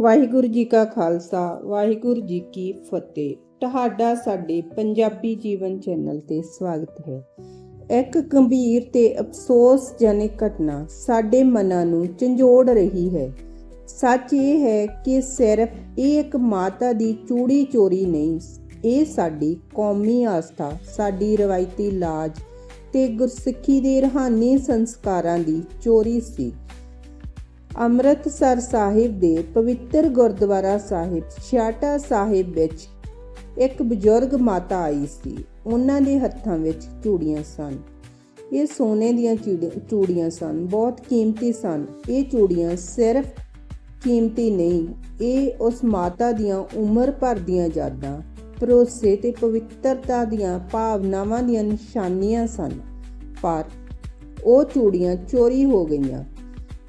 ਵਾਹਿਗੁਰੂ ਜੀ ਕਾ ਖਾਲਸਾ, ਵਾਹਿਗੁਰੂ ਜੀ ਕੀ ਫਤਿਹ। ਤੁਹਾਡਾ ਸਾਡੇ ਪੰਜਾਬੀ ਜੀਵਨ ਚੈਨਲ ਤੇ ਸਵਾਗਤ ਹੈ। ਇੱਕ ਗੰਭੀਰ ਤੇ ਅਫਸੋਸਜਨਕ ਘਟਨਾ ਸਾਡੇ ਮਨਾਂ ਨੂੰ ਝੰਜੋੜ ਰਹੀ ਹੈ। ਸੱਚ ਇਹ ਹੈ ਕਿ ਸਿਰਫ ਇਹ ਇੱਕ ਮਾਤਾ ਦੀ ਚੂੜੀ ਚੋਰੀ ਨਹੀਂ, ਇਹ ਸਾਡੀ ਕੌਮੀ ਆਸਥਾ, ਸਾਡੀ ਰਵਾਇਤੀ ਲਾਜ ਤੇ ਗੁਰਸਿੱਖੀ ਦੇ ਰਹਾਨੀ ਸੰਸਕਾਰਾਂ ਦੀ ਚੋਰੀ ਸੀ। ਅੰਮ੍ਰਿਤਸਰ ਸਾਹਿਬ ਦੇ ਪਵਿੱਤਰ ਗੁਰਦੁਆਰਾ ਸਾਹਿਬ ਛਿਆਟਾ ਸਾਹਿਬ ਵਿੱਚ ਇੱਕ ਬਜ਼ੁਰਗ ਮਾਤਾ ਆਈ ਸੀ। ਉਹਨਾਂ ਦੇ ਹੱਥਾਂ ਵਿੱਚ ਚੂੜੀਆਂ ਸਨ। ਇਹ ਸੋਨੇ ਦੀਆਂ ਚੂੜੀ- ਚੂੜੀਆਂ ਸਨ। ਬਹੁਤ ਕੀਮਤੀ ਸਨ। ਇਹ ਚੂੜੀਆਂ ਸਿਰਫ ਕੀਮਤੀ ਨਹੀਂ, ਇਹ ਉਸ ਮਾਤਾ ਦੀਆਂ ਉਮਰ ਭਰ ਦੀਆਂ ਯਾਦਾਂ, ਭਰੋਸੇ ਤੇ ਪਵਿੱਤਰਤਾ ਦੀਆਂ ਭਾਵਨਾਵਾਂ ਦੀਆਂ ਨਿਸ਼ਾਨੀਆਂ ਸਨ। ਪਰ ਉਹ ਚੂੜੀਆਂ ਚੋਰੀ ਹੋ ਗਈਆਂ।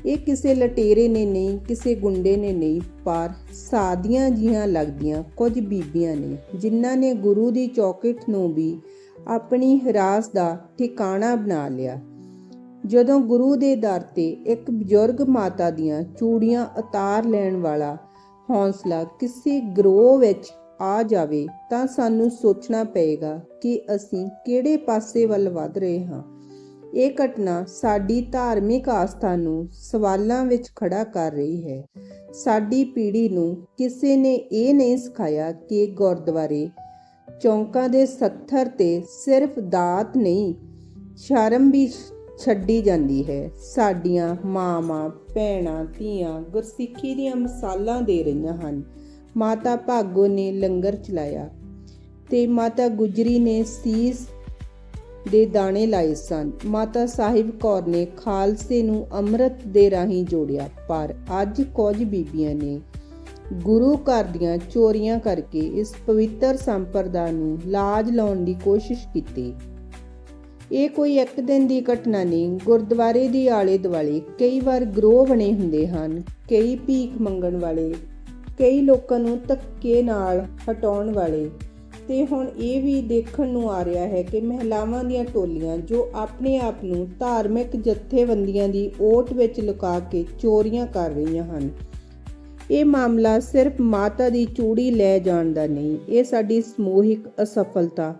ਇਹ ਕਿਸੇ ਲਟੇਰੇ ਨੇ ਨਹੀਂ, ਕਿਸੇ ਗੁੰਡੇ ਨੇ ਨਹੀਂ, ਪਰ ਸਾਦੀਆਂ ਜੀਆਂ ਲੱਗਦੀਆਂ ਕੁਝ ਬੀਬੀਆਂ ਨੇ, ਜਿਨ੍ਹਾਂ ਨੇ ਗੁਰੂ ਦੀ ਚੌਕਟ ਨੂੰ ਵੀ ਆਪਣੀ ਹਿਰਾਸ ਦਾ ਠਿਕਾਣਾ ਬਣਾ ਲਿਆ। ਜਦੋਂ ਗੁਰੂ ਦੇ ਦਰ ਤੇ ਇੱਕ ਬਜ਼ੁਰਗ ਮਾਤਾ ਦੀਆਂ ਚੂੜੀਆਂ ਉਤਾਰ ਲੈਣ ਵਾਲਾ ਹੌਸਲਾ ਕਿਸੇ ਗਰੋਹ ਵਿੱਚ ਆ ਜਾਵੇ ਤਾਂ ਸਾਨੂੰ ਸੋਚਣਾ ਪਏਗਾ ਕਿ ਅਸੀਂ ਕਿਹੜੇ ਪਾਸੇ ਵੱਲ ਵਧ ਰਹੇ ਹਾਂ। ਇਹ ਘਟਨਾ ਸਾਡੀ ਧਾਰਮਿਕ ਆਸਥਾ ਨੂੰ ਸਵਾਲਾਂ ਵਿੱਚ ਖੜਾ ਕਰ ਰਹੀ ਹੈ। ਸਾਡੀ ਪੀੜ੍ਹੀ ਨੂੰ ਕਿਸੇ ਨੇ ਇਹ ਨਹੀਂ ਸਿਖਾਇਆ ਕਿ ਗੁਰਦੁਆਰੇ ਚੌਂਕਾਂ ਦੇ ਸੱਥਰ ਤੇ ਸਿਰਫ ਦਾਤ ਨਹੀਂ, ਸ਼ਰਮ ਵੀ ਛੱਡੀ ਜਾਂਦੀ ਹੈ। ਸਾਡੀਆਂ ਮਾਵਾਂ, ਭੈਣਾਂ, ਧੀਆਂ ਗੁਰਸਿੱਖੀ ਦੀਆਂ ਮਿਸਾਲਾਂ ਦੇ ਰਹੀਆਂ ਹਨ। ਮਾਤਾ ਭਾਗੋ ਨੇ ਲੰਗਰ ਚਲਾਇਆ ਤੇ ਮਾਤਾ ਗੁਜਰੀ ਨੇ ਸੀਸ ਦੇ ਦਾਣੇ ਲਾਏ ਸਨ। ਮਾਤਾ ਸਾਹਿਬ ਕੌਰ ਨੇ ਖਾਲਸੇ ਨੂੰ ਅੰਮ੍ਰਿਤ ਦੇ ਰਾਹੀਂ ਜੋੜਿਆ। ਪਰ ਅੱਜ ਕੁਝ ਬੀਬੀਆਂ ਨੇ ਗੁਰੂ ਘਰ ਦੀਆਂ ਚੋਰੀਆਂ ਕਰਕੇ ਇਸ ਪਵਿੱਤਰ ਸੰਪਰਦਾ ਨੂੰ ਲਾਜ ਲਾਉਣ ਦੀ ਕੋਸ਼ਿਸ਼ ਕੀਤੀ। ਇਹ ਕੋਈ ਇੱਕ ਦਿਨ ਦੀ ਘਟਨਾ ਨਹੀਂ, ਗੁਰਦੁਆਰੇ ਦੀ ਆਲੇ ਦੁਆਲੇ ਕਈ ਵਾਰ ਗਰੋਹ ਬਣੇ ਹੁੰਦੇ ਹਨ। ਕਈ ਭੀਖ ਮੰਗਣ ਵਾਲੇ, ਕਈ ਲੋਕਾਂ ਨੂੰ ਧੱਕੇ ਨਾਲ ਹਟਾਉਣ ਵਾਲੇ ਤੇ ਹੁਣ ਇਹ ਵੀ ਦੇਖਣ ਨੂੰ ਆ ਰਿਹਾ ਹੈ ਕਿ ਮਹਿਲਾਵਾਂ ਦੀਆਂ ਟੋਲੀਆਂ ਜੋ ਆਪਣੇ ਆਪ ਨੂੰ ਧਾਰਮਿਕ ਜਥੇਬੰਦੀਆਂ ਦੀ ਓਟ ਵਿੱਚ ਲੁਕਾ ਕੇ ਚੋਰੀਆਂ ਕਰ ਰਹੀਆਂ ਹਨ। ਇਹ ਮਾਮਲਾ ਸਿਰਫ ਮਾਤਾ ਦੀ ਚੂੜੀ ਲੈ ਜਾਣ ਦਾ ਨਹੀਂ, ਇਹ ਸਾਡੀ ਸਮੂਹਿਕ ਅਸਫਲਤਾ,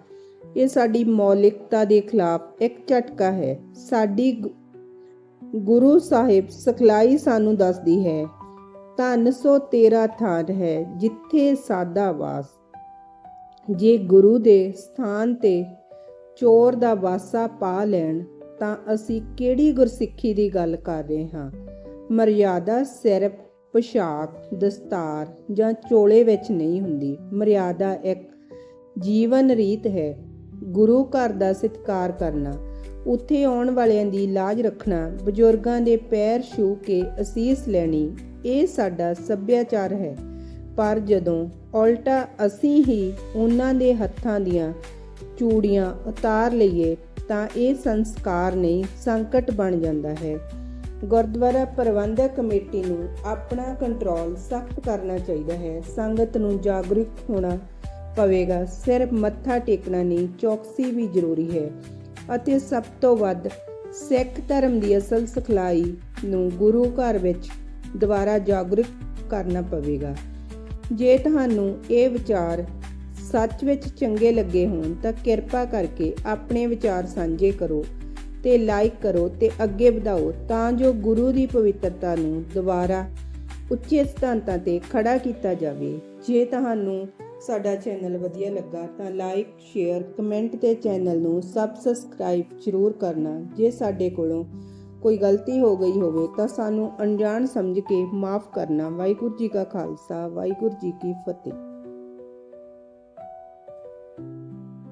ਇਹ ਸਾਡੀ ਮੌਲਿਕਤਾ ਦੇ ਖਿਲਾਫ ਇੱਕ ਝਟਕਾ ਹੈ। ਸਾਡੀ ਗੁਰੂ ਸਾਹਿਬ ਸਿਖਲਾਈ ਸਾਨੂੰ ਦੱਸਦੀ ਹੈ, ਧੰਨ ਸੋ ਤੇਰਾ ਥਾਨ ਹੈ, ਜਿੱਥੇ ਸਾਦਾ ਵਾਸ। ਜੇ ਗੁਰੂ ਦੇ ਸਥਾਨ ਤੇ ਚੋਰ ਦਾ ਵਾਸਾ ਪਾ ਲੈਣ, ਤਾਂ ਅਸੀਂ ਕਿਹੜੀ ਗੁਰਸਿੱਖੀ ਦੀ ਗੱਲ ਕਰ ਰਹੇ ਹਾਂ? ਮਰਿਆਦਾ ਸਿਰਫ ਪੋਸ਼ਾਕ, ਦਸਤਾਰ ਜਾਂ ਚੋਲੇ ਵਿੱਚ ਨਹੀਂ ਹੁੰਦੀ। ਮਰਿਆਦਾ ਇੱਕ ਜੀਵਨ ਰੀਤ ਹੈ। ਗੁਰੂ ਘਰ ਦਾ ਸਤਿਕਾਰ ਕਰਨਾ, ਉੱਥੇ ਆਉਣ ਵਾਲਿਆਂ ਦੀ ਲਾਜ ਰੱਖਣਾ, ਬਜ਼ੁਰਗਾਂ ਦੇ ਪੈਰ ਛੂ ਕੇ ਅਸੀਸ ਲੈਣੀ, ਇਹ ਸਾਡਾ ਸੱਭਿਆਚਾਰ ਹੈ। ਪਰ ਜਦੋਂ ਉਲਟਾ ਅਸੀਂ ਹੀ ਉਹਨਾਂ ਦੇ ਹੱਥਾਂ ਦੀਆਂ ਚੂੜੀਆਂ ਉਤਾਰ ਲਈਏ ਤਾਂ ਇਹ ਸੰਸਕਾਰ ਨਹੀਂ, ਸੰਕਟ ਬਣ ਜਾਂਦਾ ਹੈ। ਗੁਰਦੁਆਰਾ ਪ੍ਰਬੰਧਕ ਕਮੇਟੀ ਨੂੰ ਆਪਣਾ ਕੰਟਰੋਲ ਸਖਤ ਕਰਨਾ ਚਾਹੀਦਾ ਹੈ। ਸੰਗਤ ਨੂੰ ਜਾਗਰੂਕ ਹੋਣਾ ਪਵੇਗਾ। ਸਿਰਫ ਮੱਥਾ ਟੇਕਣਾ ਨਹੀਂ, ਚੌਕਸੀ ਵੀ ਜ਼ਰੂਰੀ ਹੈ ਅਤੇ ਸਭ ਤੋਂ ਵੱਧ ਸਿੱਖ ਧਰਮ ਦੀ ਅਸਲ ਸਿਖਲਾਈ ਨੂੰ ਗੁਰੂ ਘਰ ਵਿੱਚ ਦੁਬਾਰਾ ਜਾਗਰੂਕ ਕਰਨਾ ਪਵੇਗਾ। ਜੇ ਤੁਹਾਨੂੰ ਇਹ ਵਿਚਾਰ ਸੱਚ ਵਿੱਚ ਚੰਗੇ ਲੱਗੇ ਹੋਣ ਤਾਂ ਕਿਰਪਾ ਕਰਕੇ ਆਪਣੇ ਵਿਚਾਰ ਸਾਂਝੇ ਕਰੋ ਤੇ ਲਾਈਕ ਕਰੋ ਤੇ ਅੱਗੇ ਵਧਾਓ ਤਾਂ ਜੋ ਗੁਰੂ ਦੀ ਪਵਿੱਤਰਤਾ ਨੂੰ ਦੁਬਾਰਾ ਉੱਚੇ ਸਿਧਾਂਤਾਂ ਤੇ ਖੜਾ ਕੀਤਾ ਜਾਵੇ। ਜੇ ਤੁਹਾਨੂੰ ਸਾਡਾ ਚੈਨਲ ਵਧੀਆ ਲੱਗਾ ਤਾਂ ਲਾਈਕ ਸ਼ੇਅਰ ਕਮੈਂਟ ਤੇ ਚੈਨਲ ਨੂੰ ਸਬਸਕ੍ਰਾਈਬ ਜ਼ਰੂਰ ਕਰਨਾ ਜੇ ਸਾਡੇ ਕੋਲੋਂ ਕੋਈ ਗਲਤੀ ਹੋ ਗਈ ਹੋਵੇ ਤਾਂ ਸਾਨੂੰ ਅਣਜਾਣ ਸਮਝ ਕੇ ਮਾਫ ਕਰਨਾ। ਵਾਹਿਗੁਰੂ ਜੀ ਕਾ ਖਾਲਸਾ, ਵਾਹਿਗੁਰੂ ਜੀ ਕੀ ਫਤਿਹ।